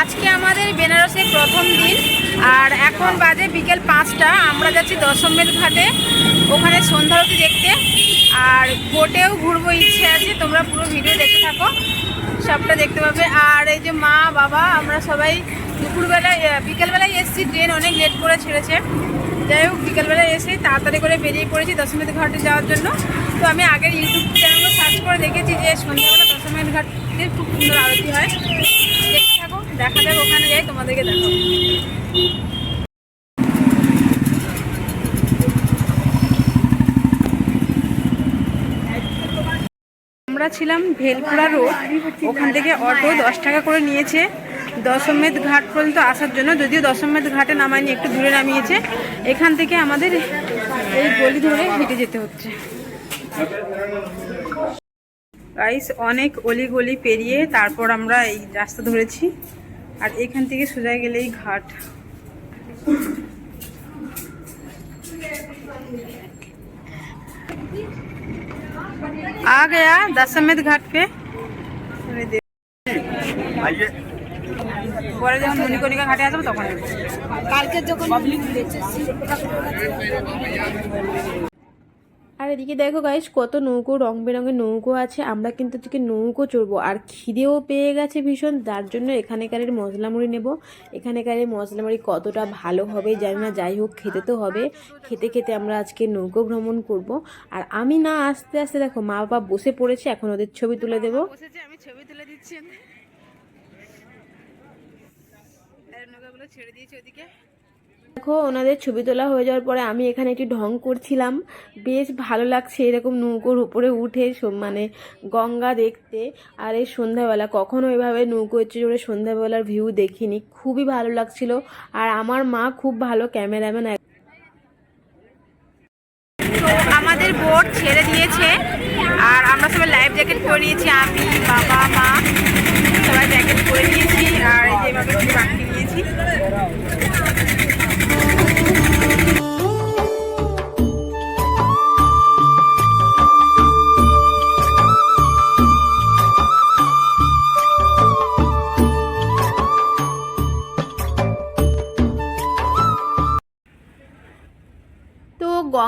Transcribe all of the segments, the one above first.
আজকে আমাদের বেনারসের প্রথম দিন, আর এখন বাজে বিকেল পাঁচটা। আমরা যাচ্ছি দশমের ঘাটে, ওখানে সন্ধ্যারতি দেখতে। আর বোটেও ঘুরবো, ইচ্ছে আছে, তোমরা পুরো ভিডিও দেখতে থাকো, সবটা দেখতে পাবে। আর এই যে মা, বাবা, আমরা সবাই দুপুরবেলায় বিকেলবেলায় এসেছি, ট্রেন অনেক লেট করে ছেড়েছে। যাই হোক, বিকেলবেলায় এসে তাড়াতাড়ি করে বেরিয়ে পড়েছি দশমীর ঘাটে যাওয়ার জন্য। তো আমি আগের ইউটিউব চ্যানেলে সার্চ করে দেখেছি যে সন্ধ্যাবেলা দশমীর ঘাটে খুব সুন্দর আরতি হয়। দেখা যাক ওখানে যাই, তোমাদেরকে দেখো আমরা ছিলাম ভেলপুরা রোড, ওখান থেকে অটো দশ টাকা করে নিয়েছে। দশমেদ ঘাট পর্যন্ত আসার জন্য, যদিও দশমেদ ঘাটে নামায়নি, একটু দূরে নামিয়েছে। এখান থেকে আমাদের এই গলি ধরে হেঁটে যেতে হচ্ছে। গাইস অনেক অলি গলি পেরিয়ে তারপর আমরা এই রাস্তা ধরেছি। আর এখান থেকে সোজা গেলেই ঘাট आ गया दशमेध घाट पे পরে যখন মণিকণিকা ঘাটে আসবো তখন কালকে যখন আর এদিকে দেখো গাইস কত নৌকো রং বেরঙের নৌকো আছে। আমরা কিন্তু আজকে নৌকো চড়বো। আর খিদেও পেয়ে গেছে ভীষণ। যার জন্য এখানেকারের মশলা মুড়ি নেব। এখানেকারের মশলা মুড়ি কতটা ভালো হবে জানি না। যাই হোক, খেতে তো হবে। খেতে খেতে আমরা আজকে নৌকো ভ্রমণ করব। আর আমি না আস্তে আস্তে দেখো, মা বাবা বসে পড়েছে, এখন ওদের ছবি তুলে দেবো। আমি ছবি তুলে দিচ্ছি। ছেড়ে দিয়েছি ওদিকে। দেখো, ওনাদের ছবি তোলা হয়ে যাওয়ার পরে আমি এখানে একটি ঢং করছিলাম। বেশ ভালো লাগছে এরকম নৌকোর উপরে উঠে মানে গঙ্গা দেখতে। আর এই সন্ধ্যাবেলা, কখনো এভাবে নৌকো হচ্ছে জোরে সন্ধ্যাবেলার ভিউ দেখিনি। খুবই ভালো লাগছিল। আর আমার মা খুব ভালো ক্যামেরাম্যান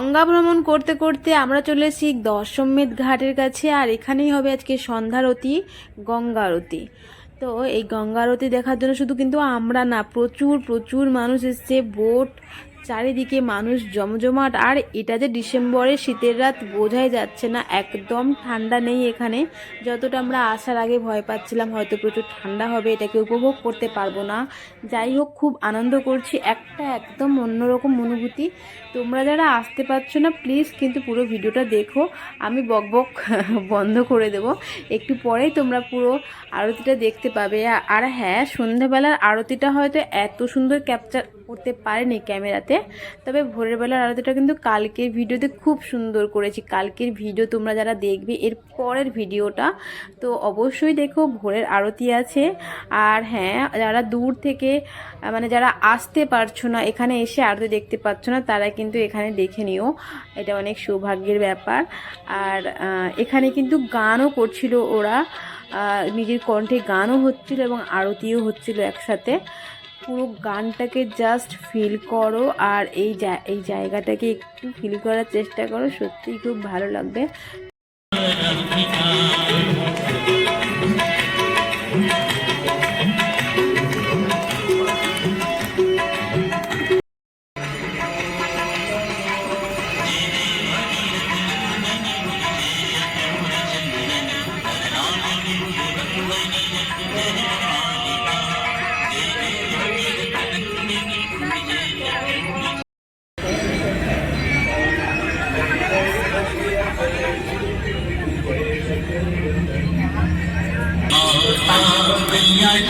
গঙ্গা ভ্রমণ করতে করতে আমরা চলে এসেছি দশমেধ ঘাটের কাছে, আর এখানেই হবে আজকে সন্ধ্যারতি গঙ্গা আরতি তো এই গঙ্গা আরতি দেখার জন্য শুধু কিন্তু আমরা না, প্রচুর প্রচুর মানুষ এসছে, বোট চারিদিকে মানুষ জমজমাট, আর এটা যে ডিসেম্বরে শীতের রাত বোঝাই যাচ্ছে না, একদম ঠান্ডা নেই এখানে। যতটা আমরা আসার আগে ভয় পাচ্ছিলাম, হয়তো প্রচুর ঠান্ডা হবে, এটাকে উপভোগ করতে পারব না। যাই হোক, খুব আনন্দ করছি, একটা একদম অন্যরকম অনুভূতি। তোমরা যারা আসতে পারছ না প্লিজ কিন্তু পুরো ভিডিওটা দেখো, আমি বক বক বন্ধ করে দেব। একটু পরেই তোমরা পুরো আরতিটা দেখতে পাবে। আর হ্যাঁ সন্ধ্যাবেলার আরতিটা হয়তো এত সুন্দর ক্যাপচার করতে পারেনি ক্যামেরাতে। তবে ভোরের বেলার আরতিটা কিন্তু কালকের ভিডিওতে খুব সুন্দর করেছি। কালকের ভিডিও তোমরা যারা দেখবে, এর পরের ভিডিওটা তো অবশ্যই দেখো, ভোরের আরতি আছে। আর হ্যাঁ যারা দূর থেকে মানে যারা আসতে পারছ না, এখানে এসে আরতি দেখতে পাচ্ছ না, তারা কিন্তু এখানে দেখে নিও। এটা অনেক সৌভাগ্যের ব্যাপার। আর এখানে কিন্তু গানও করছিল ওরা। নিজের কণ্ঠে গানও হচ্ছিল এবং আরতিও হচ্ছিল একসাথে। পুরো গানটাকে জাস্ট ফিল করো আর এই এই জায়গাটাকে একটু ফিল করার চেষ্টা করো। সত্যিই খুব ভালো লাগবে।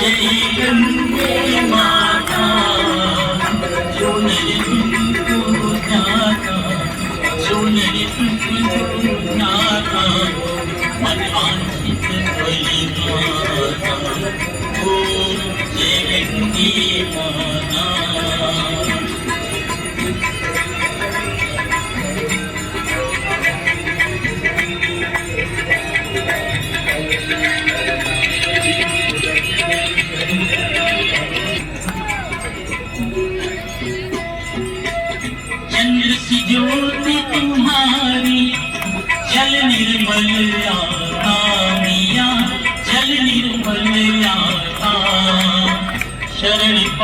Thank you.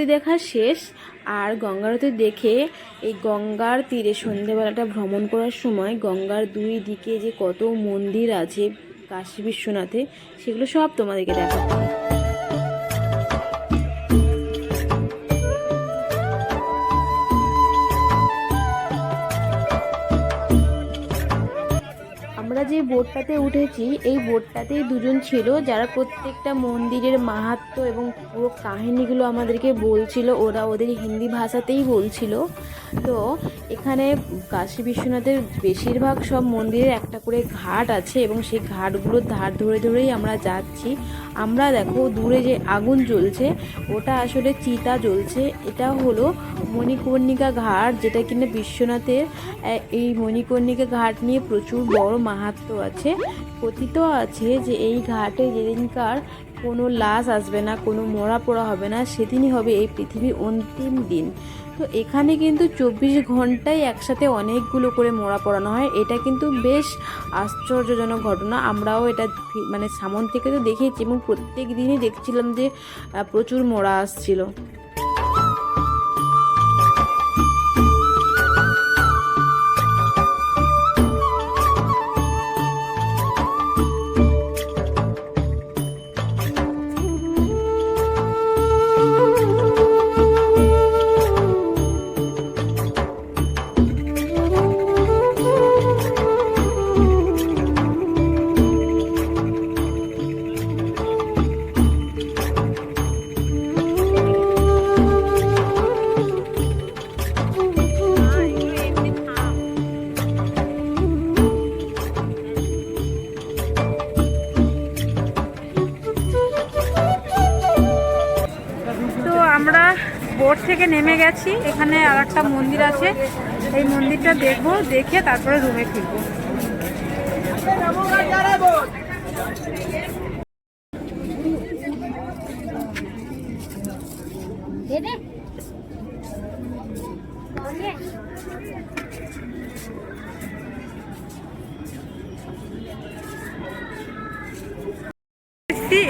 গঙ্গারতি দেখা শেষ, আর গঙ্গারতি দেখে এই গঙ্গার তীরে সন্ধেবেলাটা ভ্রমণ করার সময় গঙ্গার দুই দিকে যে কত মন্দির আছে, কাশী বিশ্বনাথে, সেগুলো সব তোমাদেরকে দেখাবো। যে বোটটাতে উঠেছি। এই বোটটাতেই দুজন ছিল, যারা প্রত্যেকটা মন্দিরের মাহাত্ম এবং পুরো কাহিনিগুলো আমাদেরকে বলছিল, ওরা ওদের হিন্দি ভাষাতেই বলছিল। তো এখানে কাশী বিশ্বনাথের বেশিরভাগ সব মন্দিরের একটা করে ঘাট আছে এবং সেই ঘাটগুলোর ধার ধরে ধরেই আমরা যাচ্ছি। আমরা দেখো দূরে যে আগুন জ্বলছে, ওটা আসলে চিতা জ্বলছে। এটা হলো মণিকর্ণিকা ঘাট, যেটা কিনা বিশ্বনাথের এই মণিকর্ণিকা ঘাট নিয়ে প্রচুর বড় মাহাত্ম্য আছে। কথিত আছে যে এই ঘাটে যেদিনকার কোনো লাশ আসবে না, কোনো মরা পোড়া হবে না, সেদিনই হবে এই পৃথিবীর অন্তিম দিন। তো এখানে কিন্তু চব্বিশ ঘন্টায় একসাথে অনেকগুলো করে মোড়া পড়ানো হয়। এটা কিন্তু বেশ আশ্চর্যজনক ঘটনা। আমরাও এটা মানে সামন থেকে তো দেখেছি এবং প্রত্যেক দিনই দেখছিলাম যে প্রচুর মোড়া আসছিল। থেকে নেমে গেছি। এখানে আর একটা মন্দির আছে। এই মন্দিরটা দেখব দেখে তারপরে রুমে ফিরবো।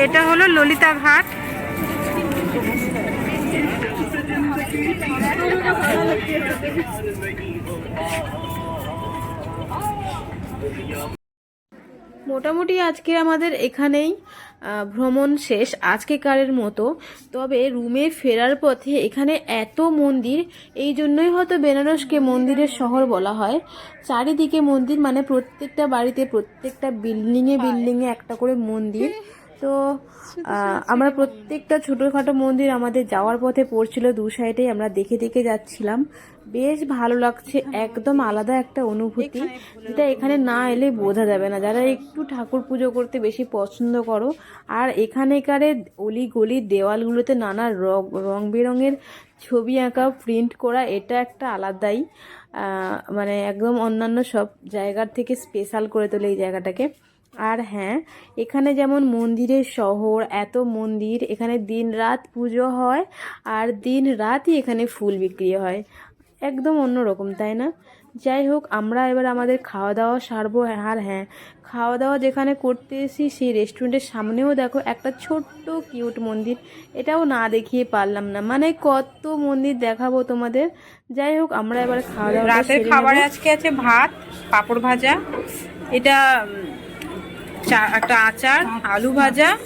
এটা হলো ললিতা ঘাট মোটামুটি আজকে আমাদের এখানেই ভ্রমণ শেষ আজকেকারের মতো। তবে রুমে ফেরার পথে এখানে এত মন্দির এই জন্যই হয়তো বেনারসকে মন্দিরের শহর বলা হয়। চারিদিকে মন্দির মানে প্রত্যেকটা বাড়িতে প্রত্যেকটা বিল্ডিংয়ে বিল্ডিংয়ে একটা করে মন্দির। তো আমরা প্রত্যেকটা ছোটোখাটো মন্দির আমাদের যাওয়ার পথে পড়ছিল দু সাইডে আমরা দেখে দেখে যাচ্ছিলাম। বেশ ভালো লাগছে একদম আলাদা একটা অনুভূতি। যেটা এখানে না এলে বোঝা যাবে না। যারা একটু ঠাকুর পুজো করতে বেশি পছন্দ করো আর এখানেকারে অলি গলির দেওয়ালগুলোতে নানা রং রং বেরঙের ছবি আঁকা প্রিন্ট করা এটা একটা আলাদাই মানে একদম অন্যান্য সব জায়গার থেকে স্পেশাল করে তোলে এই জায়গাটাকে। আর হ্যাঁ এখানে যেমন মন্দিরের শহর এত মন্দির এখানে দিন রাত পুজো হয় আর দিন রাতই এখানে ফুল বিক্রি হয়। একদম অন্যরকম তাই না? যাই হোক আমরা এবার আমাদের খাওয়া দাওয়া সারবো। আর হ্যাঁ খাওয়া দাওয়া যেখানে করতে এসি সেই রেস্টুরেন্টের সামনেও দেখো একটা ছোট্ট কিউট মন্দির। এটাও না দেখিয়ে পারলাম না। মানে কত মন্দির দেখাবো তোমাদের? যাই হোক আমরা এবার খাওয়া দাওয়া রাতের খাবারে আজকে আছে ভাত পাঁপড় ভাজা। এটা চা- একটা আচার, আলু ভাজা,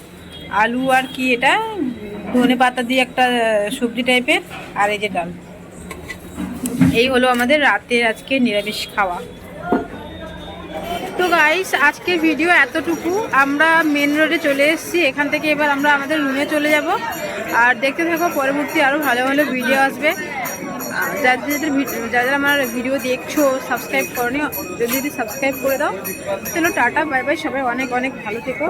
আলু আর কি এটা? ধনে পাতা দিয়ে একটা সবজি টাইপের, আর এই যে ডাল। এই হলো আমাদের রাতের আজকে নিরামিষ খাওয়া। তো গাইস আজকের ভিডিও এতটুকু। আমরা মেন রোডে চলে এসেছি। এখান থেকে এবার আমরা আমাদের রুমে চলে যাব। আর দেখতে থাকো, পরবর্তী আরও ভালো ভালো ভিডিও আসবে। যাদের যাদের যারা আমার ভিডিও দেখছ সাবস্ক্রাইব করনি, যদি যদি সাবস্ক্রাইব করে দাও চলো টাটা বাই বাই সবাই অনেক অনেক ভালো থেকো।